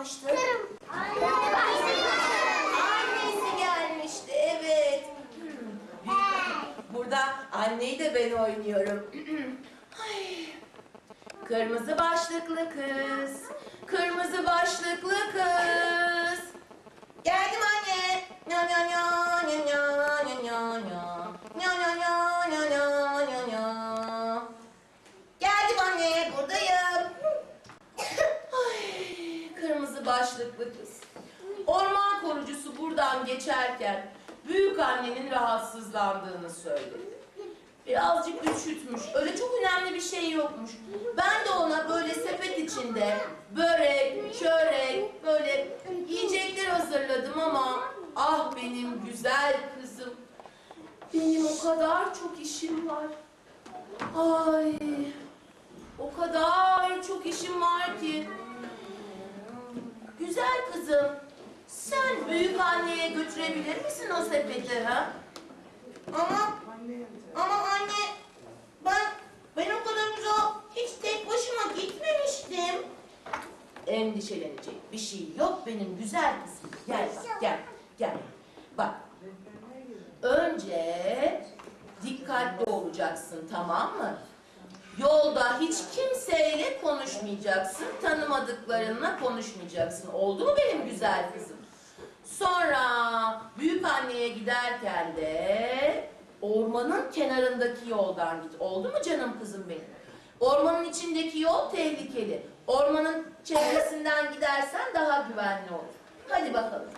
kalmıştı? Annesi gelmişti, evet. Burada anneyi de ben oynuyorum. Kırmızı başlıklı kız, kırmızı başlıklı kız. Başlıklı kız. Orman korucusu buradan geçerken büyük annenin rahatsızlandığını söyledi. Birazcık üşütmüş. Öyle çok önemli bir şey yokmuş. Ben de ona böyle sepet içinde börek, çörek, böyle yiyecekler hazırladım ama ah benim güzel kızım. Benim o kadar çok işim var. Ay, kızım, sen büyük anneye götürebilir misin o sepeti ha? Ama, ama anne, ben, ben o kadar uzağa hiç tek başıma gitmemiştim. Endişelenecek bir şey yok benim güzel kızım. Gel bak, gel, gel. Bak, önce dikkatli olacaksın tamam mı? Yolda hiç kimseyle konuşmayacaksın, tanımadıklarınla konuşmayacaksın. Oldu mu benim güzel kızım? Sonra büyük anneye giderken de ormanın kenarındaki yoldan git. Oldu mu canım kızım benim? Ormanın içindeki yol tehlikeli. Ormanın çevresinden gidersen daha güvenli olur. Hadi bakalım.